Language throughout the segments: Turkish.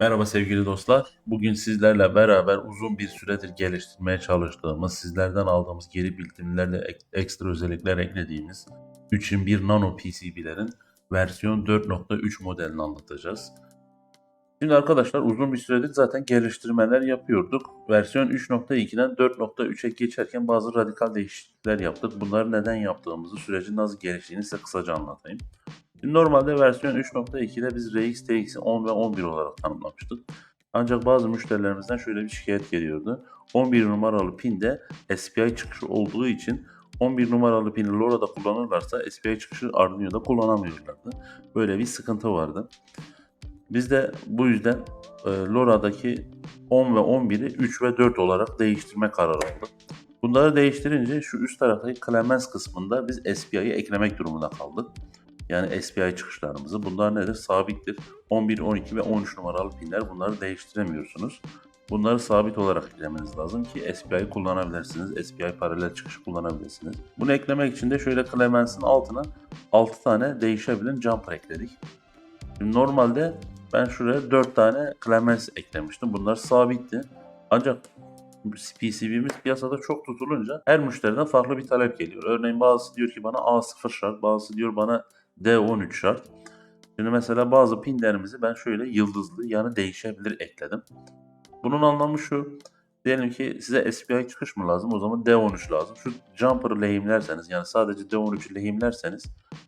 Merhaba sevgili dostlar. Bugün sizlerle beraber uzun bir süredir geliştirmeye çalıştığımız, sizlerden aldığımız geri bildirimlerle ek- ekstra özellikler eklediğimiz 3.1 Nano PCB'lerin versiyon 4.3 modelini anlatacağız. Şimdi arkadaşlar uzun bir süredir zaten geliştirmeler yapıyorduk. Versiyon 3.2'den 4.3'e geçerken bazı radikal değişiklikler yaptık. Bunları neden yaptığımızı, sürecin nasıl geliştiğini size kısaca anlatayım. Normalde versiyon 3.2'de biz RX, TX'i 10 ve 11 olarak tanımlamıştık. Ancak bazı müşterilerimizden şöyle bir şikayet geliyordu. 11 numaralı pinde SPI çıkışı olduğu için 11 numaralı pini LoRa'da kullanırlarsa SPI çıkışı Arduino'da kullanamıyorlardı. Böyle bir sıkıntı vardı. Biz de bu yüzden e, LoRa'daki 10 ve 11'i 3 ve 4 olarak değiştirme kararı aldık. Bunları değiştirince şu üst taraftaki Clemens kısmında biz SPI'yi eklemek durumunda kaldık. Yani SPI çıkışlarımızı. Bunlar nedir? Sabittir. 11, 12 ve 13 numaralı pinler. Bunları değiştiremiyorsunuz. Bunları sabit olarak eklemeniz lazım ki SPI'yi kullanabilirsiniz. SPI paralel çıkışı kullanabilirsiniz. Bunu eklemek için de şöyle Clemens'in altına 6 tane değişebilen jumper ekledik. Şimdi normalde ben şuraya 4 tane Clemens eklemiştim. Bunlar sabitti. Ancak PCB'miz piyasada çok tutulunca her müşteriden farklı bir talep geliyor. Örneğin bazısı diyor ki bana A0 şart, bazısı diyor bana D13 şart. Şimdi mesela bazı pinlerimizi ben şöyle yıldızlı yani değişebilir ekledim. Bunun anlamı şu. Diyelim ki size SPI çıkış mı lazım? O zaman D13 lazım. Şu jumper'ı lehimlerseniz yani sadece D13'ü lehimlerseniz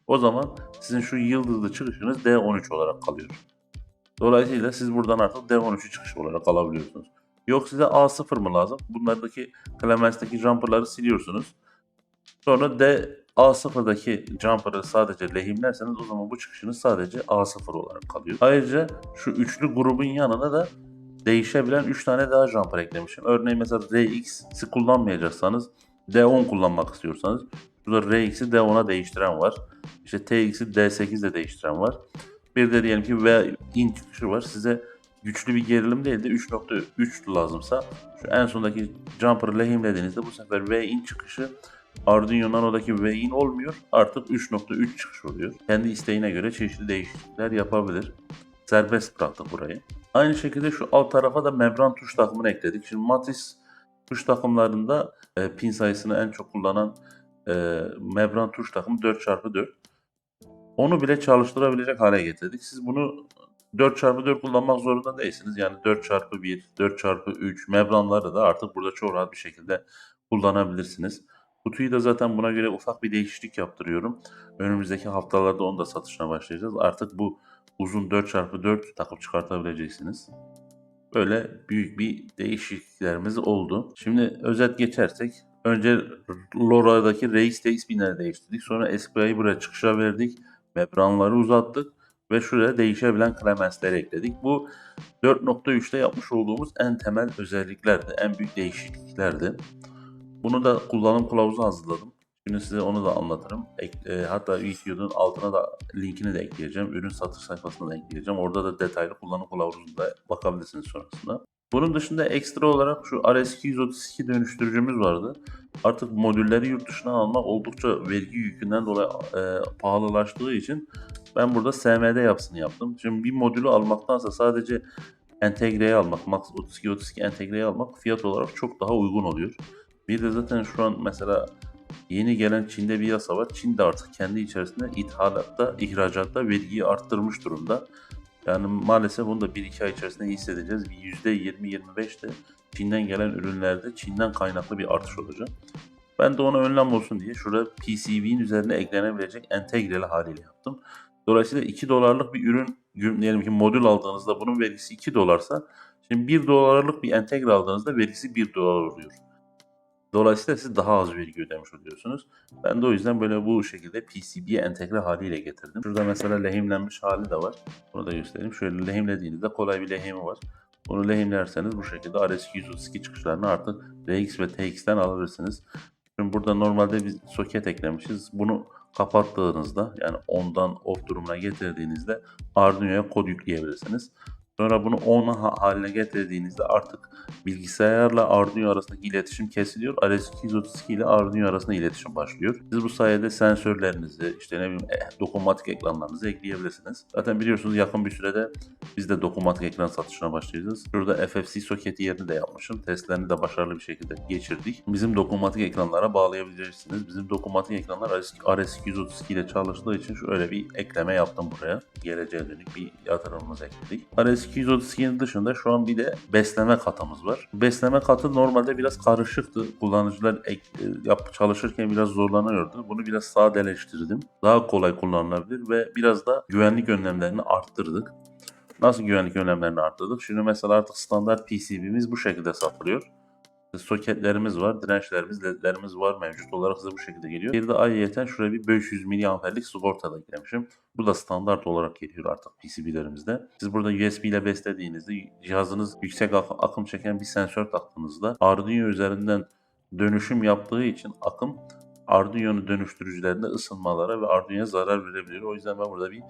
o zaman sizin şu yıldızlı çıkışınız D13 olarak kalıyor. Dolayısıyla siz buradan artık D13'ü çıkış olarak alabiliyorsunuz. Yok size A0 mı lazım? Bunlardaki Clemens'teki jumper'ları siliyorsunuz. Sonra D A0'daki jumper'ı sadece lehimlerseniz o zaman bu çıkışınız sadece A0 olarak kalıyor. Ayrıca şu üçlü grubun yanına da değişebilen 3 tane daha jumper eklemişim. Örneğin mesela RX'i kullanmayacaksanız D10 kullanmak istiyorsanız burada RX'i D10'a değiştiren var. İşte TX'i D8 ile değiştiren var. Bir de diyelim ki V in çıkışı var. Size güçlü bir gerilim değil de 3.3 lazımsa şu en sondaki jumper'ı lehimlediğinizde bu sefer V in çıkışı Arduino Nano'daki V in olmuyor. Artık 3.3 çıkış oluyor. Kendi isteğine göre çeşitli değişiklikler yapabilir. Serbest bıraktık burayı. Aynı şekilde şu alt tarafa da membran tuş takımını ekledik. Şimdi Matis tuş takımlarında e, pin sayısını en çok kullanan e, membran tuş takımı 4x4. Onu bile çalıştırabilecek hale getirdik. Siz bunu 4x4 kullanmak zorunda değilsiniz. Yani 4x1, 4x3 membranları da artık burada çok rahat bir şekilde kullanabilirsiniz. Kutuyu da zaten buna göre ufak bir değişiklik yaptırıyorum. Önümüzdeki haftalarda onu da satışına başlayacağız. Artık bu uzun 4x4 takıp çıkartabileceksiniz. Böyle büyük bir değişikliklerimiz oldu. Şimdi özet geçersek önce LoRa'daki Reis TX binleri değiştirdik. Sonra SPI'yi buraya çıkışa verdik. Membranları uzattık ve şuraya değişebilen Clemens'leri ekledik. Bu 4.3'te yapmış olduğumuz en temel özelliklerdi, en büyük değişikliklerdi. Bunu da kullanım kılavuzu hazırladım. Şimdi size onu da anlatırım. Ek, e, hatta videonun altına da linkini de ekleyeceğim. Ürün satış sayfasına da ekleyeceğim. Orada da detaylı kullanım kılavuzuna bakabilirsiniz sonrasında. Bunun dışında ekstra olarak şu RS232 dönüştürücümüz vardı. Artık modülleri yurt dışından almak oldukça vergi yükünden dolayı e, pahalılaştığı için ben burada SMD yapısını yaptım. Şimdi bir modülü almaktansa sadece entegreyi almak, Max 3232 entegreyi almak fiyat olarak çok daha uygun oluyor. Bir de zaten şu an mesela yeni gelen Çin'de bir yasa var. Çin de artık kendi içerisinde ithalatta, ihracatta vergiyi arttırmış durumda. Yani maalesef bunu da 1-2 ay içerisinde hissedeceğiz. %20-25 de Çin'den gelen ürünlerde Çin'den kaynaklı bir artış olacak. Ben de ona önlem olsun diye şurada PCB'nin üzerine eklenebilecek entegreli haliyle yaptım. Dolayısıyla 2 dolarlık bir ürün diyelim ki modül aldığınızda bunun vergisi 2 dolarsa şimdi 1 dolarlık bir entegre aldığınızda vergisi 1 dolar oluyor. Dolayısıyla siz daha az vergi ödemiş oluyorsunuz. Ben de o yüzden böyle bu şekilde PCB'ye entegre haliyle getirdim. Şurada mesela lehimlenmiş hali de var. Bunu da göstereyim. Şöyle lehimlediğinizde kolay bir lehimi var. Bunu lehimlerseniz bu şekilde RS232 çıkışlarını artık RX ve TX'ten alabilirsiniz. Şimdi burada normalde biz soket eklemişiz. Bunu kapattığınızda yani ondan off durumuna getirdiğinizde Arduino'ya kod yükleyebilirsiniz. Sonra bunu 10 ha- haline getirdiğinizde artık bilgisayarla Arduino arasındaki iletişim kesiliyor. RS232 ile Arduino arasında iletişim başlıyor. Siz bu sayede sensörlerinizi, işte ne bileyim eh, dokunmatik ekranlarınızı ekleyebilirsiniz. Zaten biliyorsunuz yakın bir sürede biz de dokunmatik ekran satışına başlayacağız. Şurada FFC soketi yerini de yapmışım. Testlerini de başarılı bir şekilde geçirdik. Bizim dokunmatik ekranlara bağlayabilirsiniz. Bizim dokunmatik ekranlar RS232 ile çalıştığı için şöyle bir ekleme yaptım buraya. Geleceğe dönük bir yatırımımızı ekledik. RS232'nin dışında şu an bir de besleme katımız var. Besleme katı normalde biraz karışıktı. Kullanıcılar ek, yap, çalışırken biraz zorlanıyordu. Bunu biraz sadeleştirdim. Daha kolay kullanılabilir ve biraz da güvenlik önlemlerini arttırdık. Nasıl güvenlik önlemlerini arttırdık? Şimdi mesela artık standart PCB'miz bu şekilde satılıyor. Soketlerimiz var, dirençlerimiz, ledlerimiz var mevcut olarak size bu şekilde geliyor. Bir de ayrıyeten şuraya bir 500 miliamperlik sigorta da eklemişim. Bu da standart olarak geliyor artık PCB'lerimizde. Siz burada USB ile beslediğinizde cihazınız yüksek ak- akım çeken bir sensör taktığınızda Arduino üzerinden dönüşüm yaptığı için akım Arduino dönüştürücülerinde ısınmalara ve Arduino'ya zarar verebilir. O yüzden ben burada bir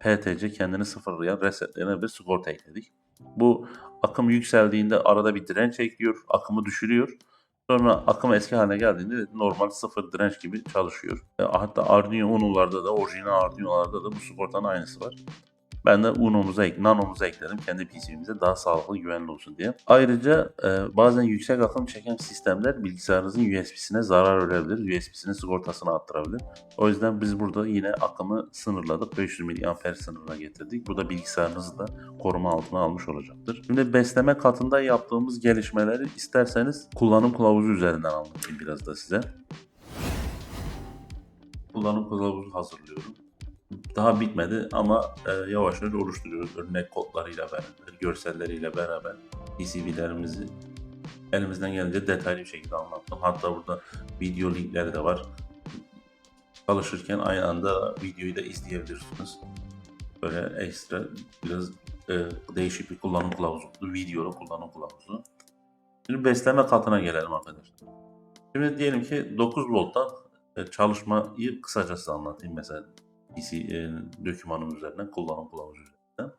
PTC kendini sıfırlayan resetlerine bir sigorta ekledik. Bu akım yükseldiğinde arada bir direnç ekliyor, akımı düşürüyor. Sonra akım eski haline geldiğinde normal sıfır direnç gibi çalışıyor. E, Hatta Arduino Uno'larda da orijinal Arduino'larda da bu sigortanın aynısı var. Ben de Uno'muza, Nano'muza ekledim kendi PC'mize daha sağlıklı, güvenli olsun diye. Ayrıca e, bazen yüksek akım çeken sistemler bilgisayarınızın USB'sine zarar verebilir. USB'sinin sigortasını arttırabilir. O yüzden biz burada yine akımı sınırladık. 500 mAh sınırına getirdik. Bu da bilgisayarınızı da koruma altına almış olacaktır. Şimdi besleme katında yaptığımız gelişmeleri isterseniz kullanım kılavuzu üzerinden anlatayım biraz da size. Kullanım kılavuzu hazırlıyorum. Daha bitmedi ama e, yavaş yavaş oluşturuyoruz. Örnek kodlarıyla beraber, görselleriyle beraber PCB'lerimizi elimizden gelince detaylı bir şekilde anlattım. Hatta burada video linkleri de var. Çalışırken aynı anda videoyu da izleyebilirsiniz. Böyle ekstra biraz e, değişik bir kullanım kılavuzu. Videolu kullanım kılavuzu. Şimdi besleme katına gelelim arkadaşlar. Şimdi diyelim ki 9 volttan e, çalışmayı kısaca size anlatayım mesela PC e, dokümanım üzerinden, kullanım kılavuzu üzerinden.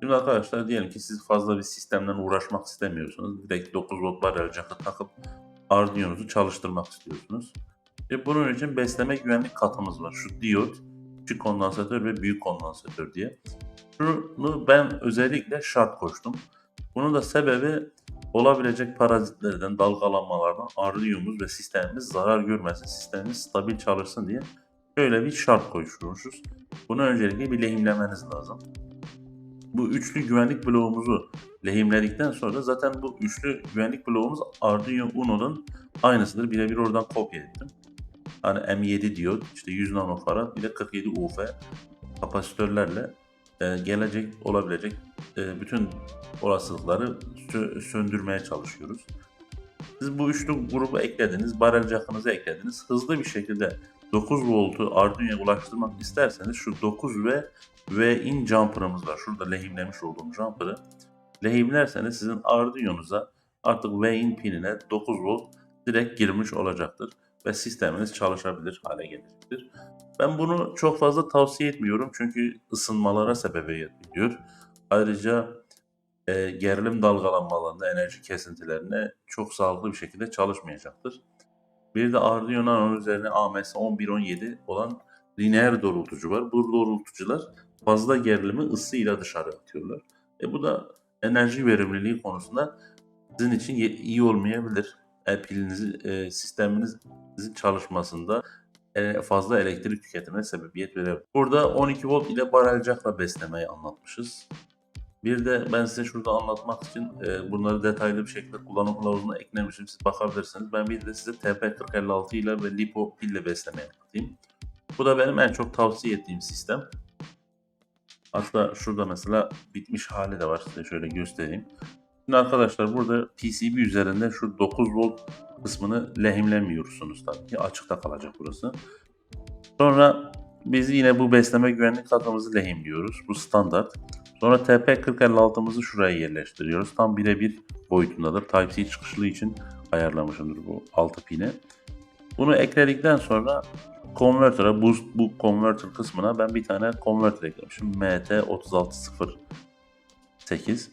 Şimdi arkadaşlar diyelim ki siz fazla bir sistemden uğraşmak istemiyorsunuz. Direkt 9 volt barrel jack'ı takıp Arduino'nuzu çalıştırmak istiyorsunuz. E bunun için besleme güvenlik katımız var. Şu diyot, küçük kondansatör ve büyük kondansatör diye. Şunu ben özellikle şart koştum. Bunun da sebebi olabilecek parazitlerden, dalgalanmalardan Arduino'muz ve sistemimiz zarar görmesin, sistemimiz stabil çalışsın diye şöyle bir şart koşmuşuz. Bunu öncelikle bir lehimlemeniz lazım. Bu üçlü güvenlik bloğumuzu lehimledikten sonra zaten bu üçlü güvenlik bloğumuz Arduino Uno'nun aynısıdır. Birebir oradan kopya ettim. Hani M7 diyor, işte 100 nanofarad bir de 47 UF kapasitörlerle e, gelecek olabilecek e, bütün olasılıkları sö- söndürmeye çalışıyoruz. Siz bu üçlü grubu eklediniz, barrel jack'ınızı eklediniz. Hızlı bir şekilde 9 voltu Arduino'ya ulaştırmak isterseniz şu 9 ve ve in jumper'ımız var. Şurada lehimlemiş olduğum jumper'ı lehimlerseniz sizin Arduino'nuza artık V-in pinine 9 volt direkt girmiş olacaktır ve sisteminiz çalışabilir hale gelecektir. Ben bunu çok fazla tavsiye etmiyorum çünkü ısınmalara sebebiyet veriyor. Ayrıca e, gerilim dalgalanmalarında enerji kesintilerine çok sağlıklı bir şekilde çalışmayacaktır. Bir de Arduino Nano üzerine AMS 1117 olan lineer doğrultucu var. Bu doğrultucular fazla gerilimi ısıyla dışarı atıyorlar. E bu da enerji verimliliği konusunda sizin için iyi olmayabilir. E, pilinizi, e, sisteminizin çalışmasında e, fazla elektrik tüketimine sebebiyet verebilir. Burada 12 volt ile barrel jack'la beslemeyi anlatmışız. Bir de ben size şurada anlatmak için e, bunları detaylı bir şekilde kullanım kılavuzuna eklemişim. Siz bakabilirsiniz. Ben bir de size TP4056 ile ve LiPo pille beslemeyi anlatayım. Bu da benim en çok tavsiye ettiğim sistem. Hatta şurada mesela bitmiş hali de var. Size şöyle göstereyim. Şimdi arkadaşlar burada PCB üzerinde şu 9 volt kısmını lehimlemiyorsunuz tabii ki. Açıkta kalacak burası. Sonra biz yine bu besleme güvenlik katımızı lehimliyoruz. Bu standart. Sonra TP4056'mızı şuraya yerleştiriyoruz. Tam birebir boyutundadır. Type-C çıkışlı için ayarlamışımdır bu 6 pini. Bunu ekledikten sonra converter'a bu, bu converter kısmına ben bir tane converter eklemişim. MT360 8.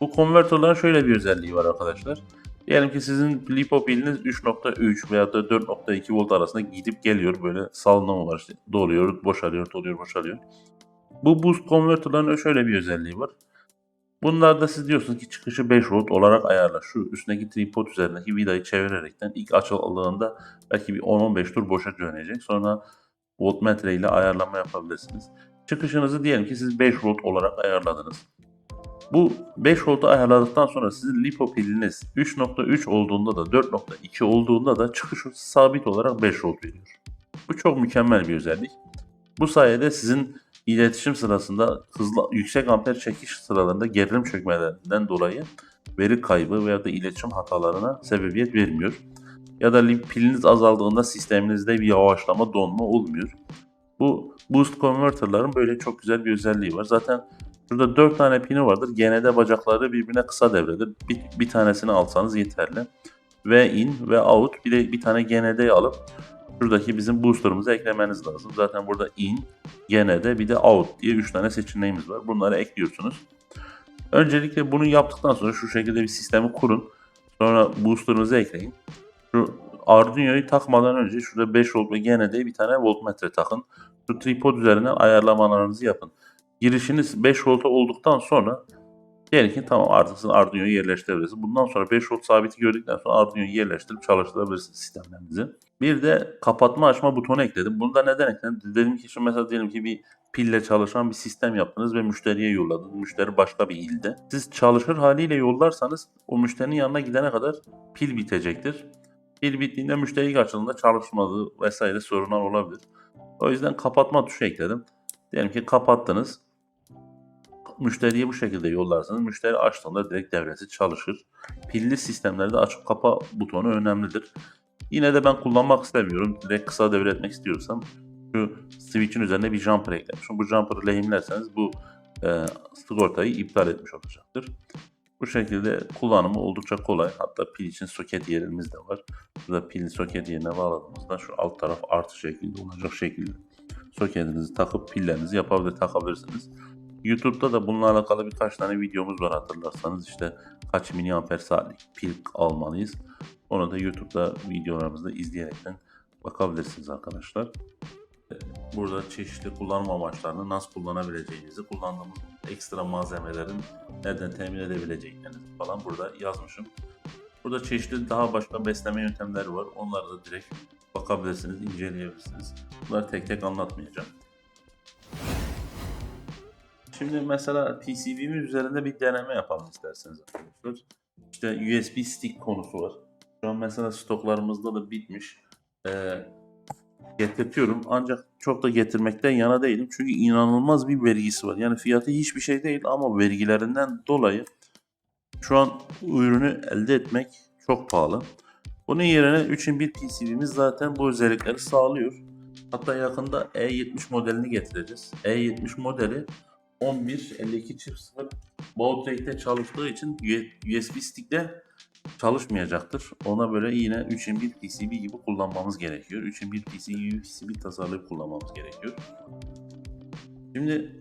Bu konvertörlerin şöyle bir özelliği var arkadaşlar. Diyelim ki sizin lipo piliniz 3.3 veya da 4.2 volt arasında gidip geliyor. Böyle salınımı var işte. Doluyor, boşalıyor, doluyor, boşalıyor. Bu boost konvertörlerin şöyle bir özelliği var. Bunlarda siz diyorsunuz ki çıkışı 5 volt olarak ayarla. Şu üstündeki tripod üzerindeki vidayı çevirerekten ilk açıldığında belki bir 10-15 tur boşa dönecek. Sonra voltmetre ile ayarlama yapabilirsiniz. Çıkışınızı diyelim ki siz 5 volt olarak ayarladınız. Bu 5 voltu ayarladıktan sonra sizin lipo piliniz 3.3 olduğunda da 4.2 olduğunda da çıkış sabit olarak 5 volt veriyor. Bu çok mükemmel bir özellik. Bu sayede sizin iletişim sırasında hızlı yüksek amper çekiş sıralarında gerilim çökmelerinden dolayı veri kaybı veya da iletişim hatalarına sebebiyet vermiyor. Ya da li- piliniz azaldığında sisteminizde bir yavaşlama, donma olmuyor. Bu boost converter'ların böyle çok güzel bir özelliği var. Zaten şurada 4 tane pini vardır. Gene de bacakları birbirine kısa devredir. Bir, bir tanesini alsanız yeterli. V in ve out bir de bir tane GND alıp şuradaki bizim booster'ımızı eklemeniz lazım. Zaten burada in, GND bir de out diye 3 tane seçeneğimiz var. Bunları ekliyorsunuz. Öncelikle bunu yaptıktan sonra şu şekilde bir sistemi kurun. Sonra booster'ınızı ekleyin. Şu Arduino'yu takmadan önce şurada 5 volt ve GND'ye bir tane voltmetre takın. Şu tripod üzerine ayarlamalarınızı yapın. Girişiniz 5 volta olduktan sonra diyelim ki tamam artık siz Arduino'yu yerleştirebilirsiniz. Bundan sonra 5 volt sabiti gördükten sonra Arduino'yu yerleştirip çalıştırabilirsiniz sistemlerinizi. Bir de kapatma açma butonu ekledim. Bunu da neden ekledim? Dedim ki şimdi mesela diyelim ki bir pille çalışan bir sistem yaptınız ve müşteriye yolladınız. Müşteri başka bir ilde. Siz çalışır haliyle yollarsanız o müşterinin yanına gidene kadar pil bitecektir. Pil bittiğinde müşteri karşılığında çalışmadığı vesaire sorunlar olabilir. O yüzden kapatma tuşu ekledim. Diyelim ki kapattınız. Müşteriye bu şekilde yollarsınız. Müşteri açtığında direkt devresi çalışır. Pilli sistemlerde açıp kapa butonu önemlidir. Yine de ben kullanmak istemiyorum. Direkt kısa devre etmek istiyorsam şu switch'in üzerine bir jumper eklemişim. Bu jumper'ı lehimlerseniz bu e, sigortayı iptal etmiş olacaktır. Bu şekilde kullanımı oldukça kolay. Hatta pil için soket yerimiz de var. Burada pil soket yerine bağladığımızda şu alt taraf artı şeklinde olacak şekilde soketinizi takıp pillerinizi yapabilir takabilirsiniz. YouTube'da da bununla alakalı birkaç tane videomuz var hatırlarsanız işte kaç miliamper saatlik pil almalıyız. Onu da YouTube'da videolarımızda izleyerekten bakabilirsiniz arkadaşlar. Burada çeşitli kullanım amaçlarını nasıl kullanabileceğinizi, kullandığımız ekstra malzemelerin nereden temin edebileceğinizi falan burada yazmışım. Burada çeşitli daha başka besleme yöntemleri var. Onları da direkt bakabilirsiniz, inceleyebilirsiniz. Bunları tek tek anlatmayacağım. Şimdi mesela PCB'miz üzerinde bir deneme yapalım isterseniz arkadaşlar. İşte USB stick konusu var. Şu an mesela stoklarımızda da bitmiş. Ee, getirtiyorum ancak çok da getirmekten yana değilim. Çünkü inanılmaz bir vergisi var. Yani fiyatı hiçbir şey değil ama vergilerinden dolayı şu an ürünü elde etmek çok pahalı. Bunun yerine 3'in 1 PCB'miz zaten bu özellikleri sağlıyor. Hatta yakında E70 modelini getireceğiz. E70 modeli 1152 çift 0 baud rate'de çalıştığı için USB stick'te çalışmayacaktır. Ona böyle yine 3'in 1 PCB gibi kullanmamız gerekiyor. 3'in 1 PCB gibi PCB tasarlayıp kullanmamız gerekiyor. Şimdi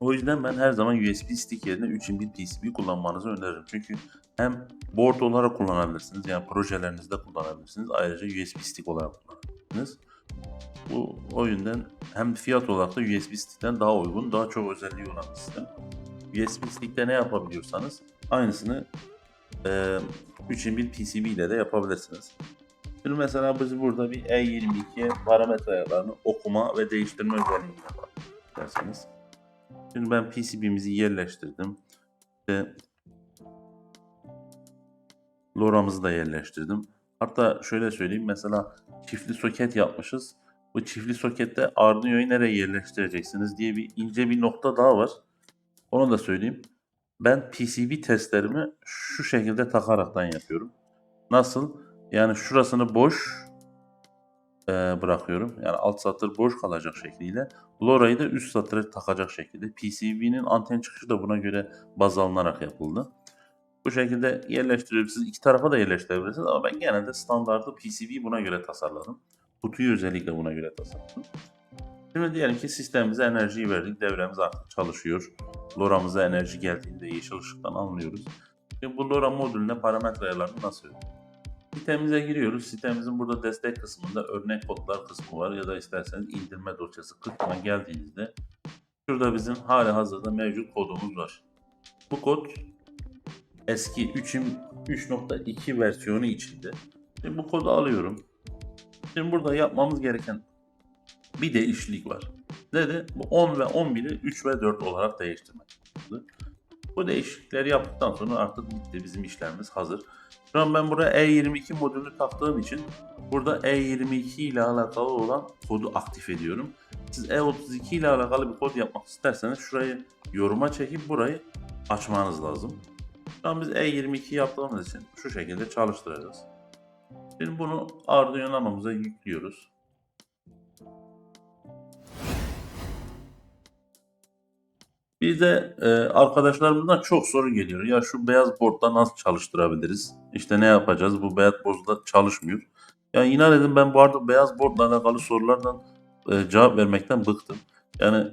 o yüzden ben her zaman USB stick yerine 3'in 1 PCB kullanmanızı öneririm. Çünkü hem board olarak kullanabilirsiniz yani projelerinizde kullanabilirsiniz. Ayrıca USB stick olarak kullanabilirsiniz. Bu o yüzden hem fiyat olarak da USB stick'ten daha uygun, daha çok özelliği olan bir sistem. USB stick'te ne yapabiliyorsanız aynısını e, 3'in 1 PCB ile de yapabilirsiniz. Şimdi mesela biz burada bir E22'ye parametre ayarlarını okuma ve değiştirme özelliğini yapalım derseniz. Şimdi ben PCB'mizi yerleştirdim. İşte LoRa'mızı da yerleştirdim. Hatta şöyle söyleyeyim mesela çiftli soket yapmışız. Bu çiftli sokette Arduino'yu nereye yerleştireceksiniz diye bir ince bir nokta daha var. Onu da söyleyeyim. Ben PCB testlerimi şu şekilde takaraktan yapıyorum. Nasıl? Yani şurasını boş e, bırakıyorum. Yani alt satır boş kalacak şekliyle. LoRa'yı da üst satıra takacak şekilde. PCB'nin anten çıkışı da buna göre baz alınarak yapıldı. Bu şekilde yerleştirebilirsiniz. İki tarafa da yerleştirebilirsiniz ama ben genelde standartlı PCB buna göre tasarladım. Kutuyu özellikle buna göre tasarladım. Şimdi diyelim ki sistemimize enerjiyi verdik. Devremiz artık çalışıyor. LoRa'mıza enerji geldiğinde yeşil ışıktan anlıyoruz. Şimdi bu LoRa modülüne parametre ayarlarını nasıl yapıyoruz? Sitemize giriyoruz. Sitemizin burada destek kısmında örnek kodlar kısmı var ya da isterseniz indirme dosyası kısmına geldiğinizde şurada bizim hali hazırda mevcut kodumuz var. Bu kod eski 3'ün 3.2 versiyonu içinde. Şimdi bu kodu alıyorum. Şimdi burada yapmamız gereken bir değişiklik var. Dedi bu 10 ve 11'i 3 ve 4 olarak değiştirmek. Bu değişiklikleri yaptıktan sonra artık bitti bizim işlemimiz hazır. Şu an ben buraya E22 modülünü taktığım için burada E22 ile alakalı olan kodu aktif ediyorum. Siz E32 ile alakalı bir kod yapmak isterseniz şurayı yoruma çekip burayı açmanız lazım. Şu an biz E22 yaptığımız için şu şekilde çalıştıracağız. Şimdi bunu Arduino Nano'muza yüklüyoruz. Bize e, arkadaşlarımızdan çok soru geliyor. Ya şu beyaz boardda nasıl çalıştırabiliriz? İşte ne yapacağız? Bu beyaz boardda çalışmıyor. Ya inan edin ben bu arada beyaz boardla alakalı sorulardan e, cevap vermekten bıktım. Yani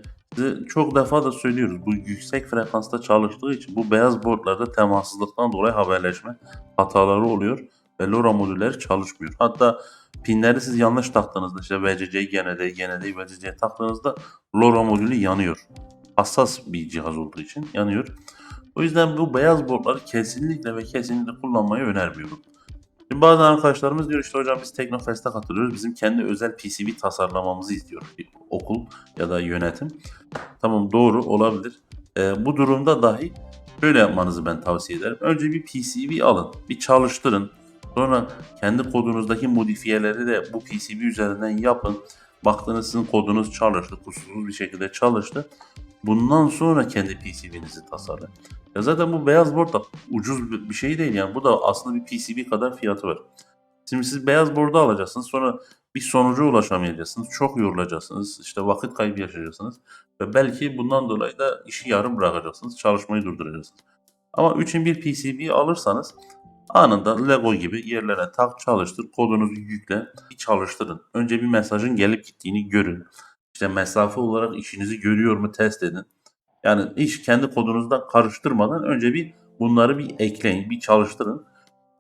çok defa da söylüyoruz. Bu yüksek frekansta çalıştığı için bu beyaz boardlarda temassızlıktan dolayı haberleşme hataları oluyor ve LoRa modülleri çalışmıyor. Hatta pinleri siz yanlış taktığınızda işte VCC'yi GND, GND'yi VCC'ye taktığınızda LoRa modülü yanıyor. Hassas bir cihaz olduğu için yanıyor. O yüzden bu beyaz boardları kesinlikle ve kesinlikle kullanmayı önermiyorum. Şimdi bazı arkadaşlarımız diyor işte hocam biz Teknofest'e katılıyoruz. Bizim kendi özel PCB tasarlamamızı istiyor okul ya da yönetim. Tamam doğru olabilir. Ee, bu durumda dahi şöyle yapmanızı ben tavsiye ederim. Önce bir PCB alın, bir çalıştırın. Sonra kendi kodunuzdaki modifiyeleri de bu PCB üzerinden yapın. Baktınız sizin kodunuz çalıştı, kusursuz bir şekilde çalıştı. Bundan sonra kendi PCB'nizi tasarlayın. Ya zaten bu beyaz board da ucuz bir şey değil yani. Bu da aslında bir PCB kadar fiyatı var. Şimdi siz beyaz board'u alacaksınız. Sonra bir sonuca ulaşamayacaksınız. Çok yorulacaksınız. işte vakit kaybı yaşayacaksınız. Ve belki bundan dolayı da işi yarım bırakacaksınız. Çalışmayı durduracaksınız. Ama 3'in bir PCB alırsanız anında Lego gibi yerlere tak çalıştır. Kodunuzu yükle. Bir çalıştırın. Önce bir mesajın gelip gittiğini görün. İşte mesafe olarak işinizi görüyor mu test edin. Yani iş kendi kodunuzda karıştırmadan önce bir bunları bir ekleyin, bir çalıştırın.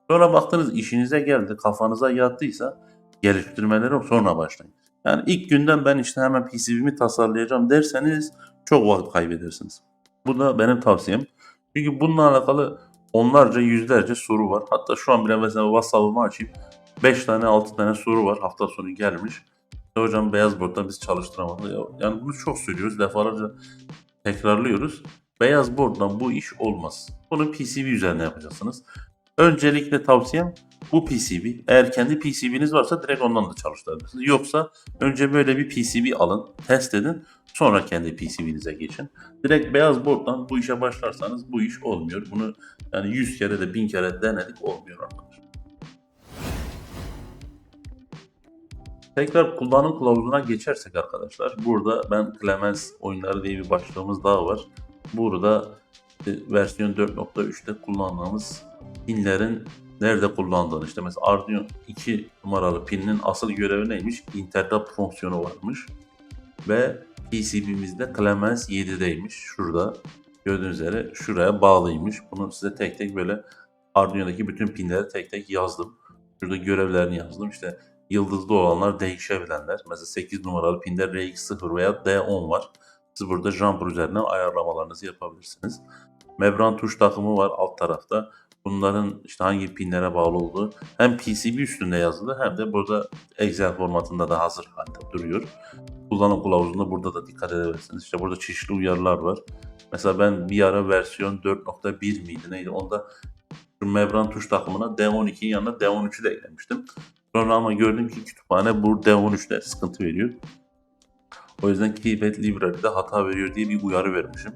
Sonra baktınız işinize geldi, kafanıza yattıysa geliştirmelere sonra başlayın. Yani ilk günden ben işte hemen PCB'mi tasarlayacağım derseniz çok vakit kaybedersiniz. Bu da benim tavsiyem. Çünkü bununla alakalı onlarca, yüzlerce soru var. Hatta şu an bile mesela WhatsApp'ımı açayım. 5 tane, 6 tane soru var hafta sonu gelmiş. Hocam beyaz board'da biz çalıştıramadık. Ya- Yani bunu çok söylüyoruz, defalarca tekrarlıyoruz. Beyaz board'dan bu iş olmaz. Bunu PCB üzerine yapacaksınız. Öncelikle tavsiyem bu PCB. Eğer kendi PCB'niz varsa direkt ondan da çalıştırabilirsiniz. Yoksa önce böyle bir PCB alın, test edin. Sonra kendi PCB'nize geçin. Direkt beyaz board'dan bu işe başlarsanız bu iş olmuyor. Bunu yani 100 kere de 1000 kere denedik olmuyor arkadaşlar. Tekrar kullanım kılavuzuna geçersek arkadaşlar. Burada ben Clemens oyunları diye bir başlığımız daha var. Burada e, versiyon 4.3'te kullandığımız pinlerin nerede kullandığını işte mesela Arduino 2 numaralı pinin asıl görevi neymiş? Interrupt fonksiyonu varmış. Ve PCB'mizde Clemens 7'deymiş. Şurada gördüğünüz üzere şuraya bağlıymış. Bunu size tek tek böyle Arduino'daki bütün pinleri tek tek yazdım. Şurada görevlerini yazdım. İşte yıldızlı olanlar değişebilenler. Mesela 8 numaralı pinde RX0 veya D10 var. Siz burada jumper üzerinden ayarlamalarınızı yapabilirsiniz. Membran tuş takımı var alt tarafta. Bunların işte hangi pinlere bağlı olduğu hem PCB üstünde yazılı hem de burada Excel formatında da hazır halde duruyor. Kullanım kılavuzunda burada da dikkat edebilirsiniz. İşte burada çeşitli uyarılar var. Mesela ben bir ara versiyon 4.1 miydi neydi onda şu membran tuş takımına D12'nin yanına D13'ü de eklemiştim. Sonra ama gördüm ki kütüphane bu D13'te sıkıntı veriyor. O yüzden Keypad Library'de hata veriyor diye bir uyarı vermişim.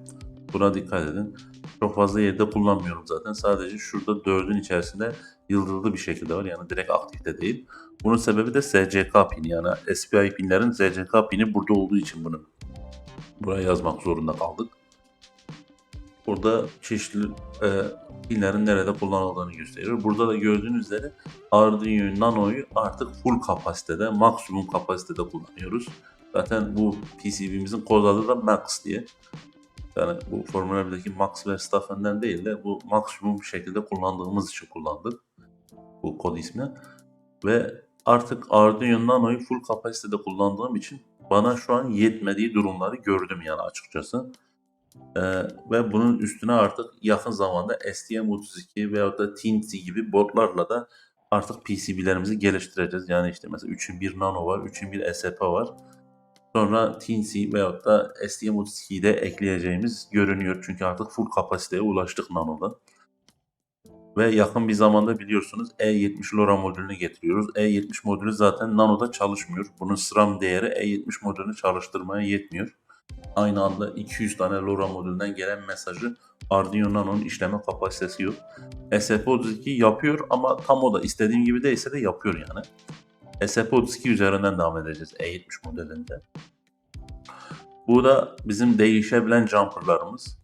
Buna dikkat edin. Çok fazla yerde kullanmıyorum zaten. Sadece şurada 4'ün içerisinde yıldızlı bir şekilde var. Yani direkt aktifte değil. Bunun sebebi de SCK pini. Yani SPI pinlerin SCK pini burada olduğu için bunu buraya yazmak zorunda kaldık. Burada çeşitli e, pinlerin nerede kullanıldığını gösteriyor. Burada da gördüğünüz üzere Arduino Nano'yu artık full kapasitede, maksimum kapasitede kullanıyoruz. Zaten bu PCB'mizin kod adı da Max diye. Yani bu Formula 1'deki Max Verstappen'den değil de bu maksimum şekilde kullandığımız için kullandık bu kod ismi. Ve artık Arduino Nano'yu full kapasitede kullandığım için bana şu an yetmediği durumları gördüm yani açıkçası. Ee, ve bunun üstüne artık yakın zamanda STM32 veyahut da Teensy gibi botlarla da artık PCB'lerimizi geliştireceğiz. Yani işte mesela 3'ün 1 Nano var, 3'ün 1 SP var. Sonra Teensy veyahut da STM32'yi de ekleyeceğimiz görünüyor. Çünkü artık full kapasiteye ulaştık Nano'da. Ve yakın bir zamanda biliyorsunuz E70 LoRa modülünü getiriyoruz. E70 modülü zaten Nano'da çalışmıyor. Bunun SRAM değeri E70 modülünü çalıştırmaya yetmiyor. Aynı anda 200 tane LoRa modülünden gelen mesajı Arduino Nano'nun işleme kapasitesi yok. SP32 yapıyor ama tam o da istediğim gibi değilse de yapıyor yani. SP32 üzerinden devam edeceğiz E70 modelinde. Bu da bizim değişebilen jumperlarımız.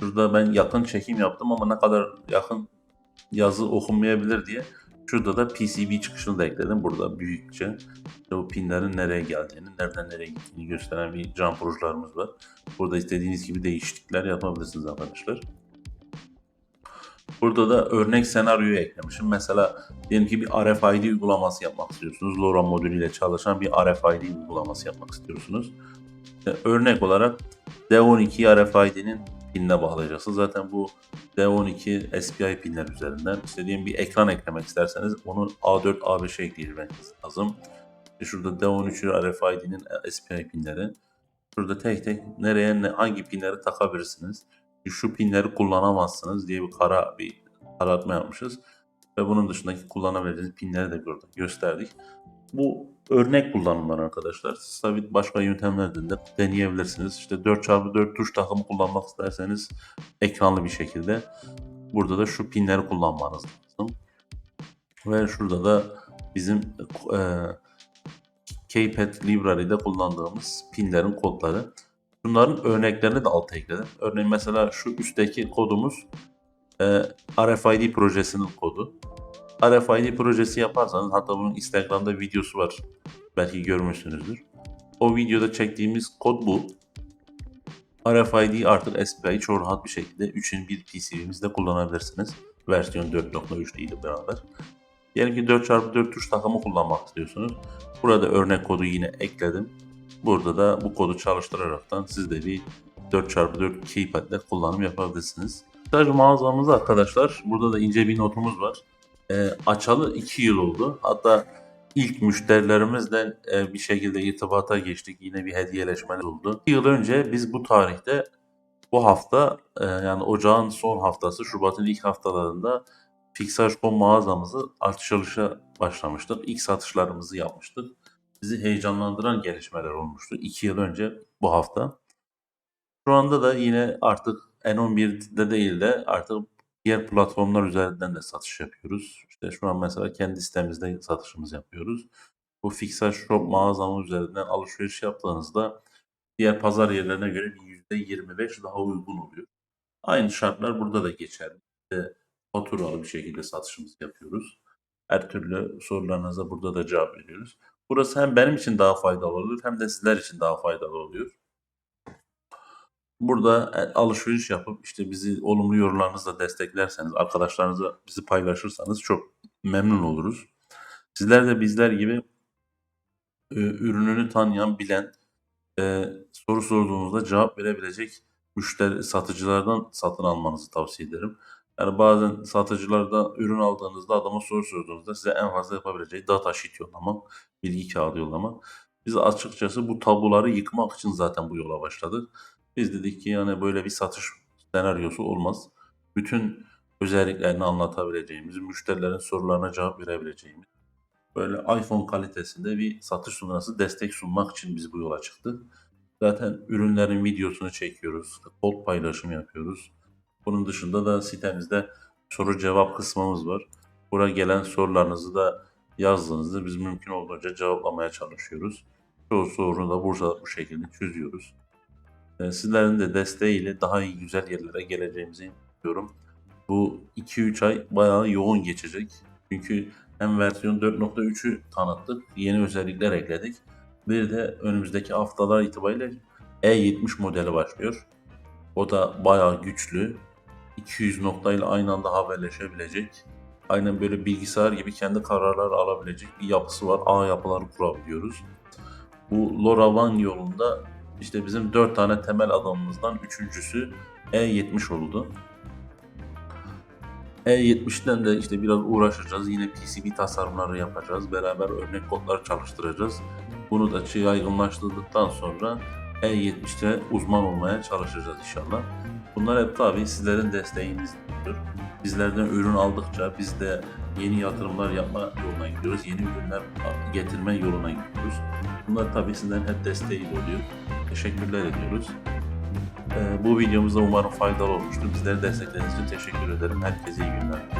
Şurada ben yakın çekim yaptım ama ne kadar yakın yazı okunmayabilir diye şurada da PCB çıkışını da ekledim. Burada büyükçe işte bu pinlerin nereye geldiğini, nereden nereye gittiğini gösteren bir jumper uçlarımız var. Burada istediğiniz gibi değişiklikler yapabilirsiniz arkadaşlar. Burada da örnek senaryoyu eklemişim. Mesela diyelim ki bir RFID uygulaması yapmak istiyorsunuz. LoRa modülüyle çalışan bir RFID uygulaması yapmak istiyorsunuz. Örnek olarak D12 RFID'nin pinine bağlayacaksınız. Zaten bu D12 SPI pinler üzerinden işte diyelim bir ekran eklemek isterseniz onu A4 A5'e eklemeniz lazım. İşte şurada D13 RFID'nin SPI pinleri. Şurada tek tek nereye ne, hangi pinleri takabilirsiniz. Şu pinleri kullanamazsınız diye bir kara bir karartma yapmışız. Ve bunun dışındaki kullanabileceğiniz pinleri de burada gösterdik. Bu örnek kullanımlar arkadaşlar. Siz tabii başka yöntemlerden de deneyebilirsiniz. İşte 4x4 tuş takımı kullanmak isterseniz ekranlı bir şekilde burada da şu pinleri kullanmanız lazım. Ve şurada da bizim e, Keypad Library'de kullandığımız pinlerin kodları. Bunların örneklerini de alta ekledim. Örneğin mesela şu üstteki kodumuz e, RFID projesinin kodu. RFID projesi yaparsanız hatta bunun Instagram'da videosu var. Belki görmüşsünüzdür. O videoda çektiğimiz kod bu. RFID artık SPI'yi çok rahat bir şekilde 3'ün bir PCB'mizde kullanabilirsiniz. Versiyon 4.3 ile beraber. Diyelim ki 4x4 tuş takımı kullanmak istiyorsunuz. Burada örnek kodu yine ekledim. Burada da bu kodu çalıştıraraktan siz de bir 4x4 keypad ile kullanım yapabilirsiniz. Sadece mağazamızda arkadaşlar burada da ince bir notumuz var. E, açalı 2 yıl oldu. Hatta ilk müşterilerimizle e, bir şekilde irtibata geçtik. Yine bir hediyeleşmemiz oldu. 2 yıl önce biz bu tarihte bu hafta e, yani ocağın son haftası Şubat'ın ilk haftalarında Fixage.com mağazamızı açılışa başlamıştık. İlk satışlarımızı yapmıştık. Bizi heyecanlandıran gelişmeler olmuştu 2 yıl önce bu hafta. Şu anda da yine artık N11'de değil de artık diğer platformlar üzerinden de satış yapıyoruz. İşte şu an mesela kendi sitemizde satışımız yapıyoruz. Bu Fixage Shop mağazamız üzerinden alışveriş yaptığınızda diğer pazar yerlerine göre bir %25 daha uygun oluyor. Aynı şartlar burada da geçerli. İşte faturalı bir şekilde satışımızı yapıyoruz. Her türlü sorularınıza burada da cevap veriyoruz. Burası hem benim için daha faydalı oluyor hem de sizler için daha faydalı oluyor. Burada e, alışveriş yapıp işte bizi olumlu yorumlarınızla desteklerseniz, arkadaşlarınızla bizi paylaşırsanız çok memnun oluruz. Sizler de bizler gibi e, ürününü tanıyan, bilen, e, soru sorduğunuzda cevap verebilecek müşteri satıcılardan satın almanızı tavsiye ederim. Yani bazen satıcılarda ürün aldığınızda adama soru sorduğunuzda size en fazla yapabileceği data sheet yollamak, bilgi kağıdı yollamak. Biz açıkçası bu tabuları yıkmak için zaten bu yola başladık. Biz dedik ki yani böyle bir satış senaryosu olmaz. Bütün özelliklerini anlatabileceğimiz, müşterilerin sorularına cevap verebileceğimiz, böyle iPhone kalitesinde bir satış sonrası destek sunmak için biz bu yola çıktık. Zaten ürünlerin videosunu çekiyoruz, kod paylaşım yapıyoruz. Bunun dışında da sitemizde soru cevap kısmımız var. Buraya gelen sorularınızı da yazdığınızda biz mümkün olduğunca cevaplamaya çalışıyoruz. Çoğu sorunu da burada bu şekilde çözüyoruz. Ee, Sizlerin de desteğiyle daha iyi güzel yerlere geleceğimizi düşünüyorum. Bu 2-3 ay bayağı yoğun geçecek. Çünkü hem versiyon 4.3'ü tanıttık, yeni özellikler ekledik. Bir de önümüzdeki haftalar itibariyle E70 modeli başlıyor. O da bayağı güçlü. 200 noktayla aynı anda haberleşebilecek. Aynen böyle bilgisayar gibi kendi kararlar alabilecek bir yapısı var. ağ yapıları kurabiliyoruz. Bu LoRaWAN yolunda işte bizim 4 tane temel adamımızdan üçüncüsü E70 oldu. E70'ten de işte biraz uğraşacağız. Yine PCB tasarımları yapacağız. Beraber örnek kodlar çalıştıracağız. Bunu da yaygınlaştırdıktan sonra E70'te uzman olmaya çalışacağız inşallah. Bunlar hep tabii sizlerin desteğinizdir. Bizlerden ürün aldıkça biz de yeni yatırımlar yapma yoluna gidiyoruz. Yeni ürünler getirme yoluna gidiyoruz. Bunlar tabii sizlerin hep desteği oluyor. Teşekkürler ediyoruz. Ee, bu videomuzda umarım faydalı olmuştur. Bizleri destekleriniz için teşekkür ederim. Herkese iyi günler.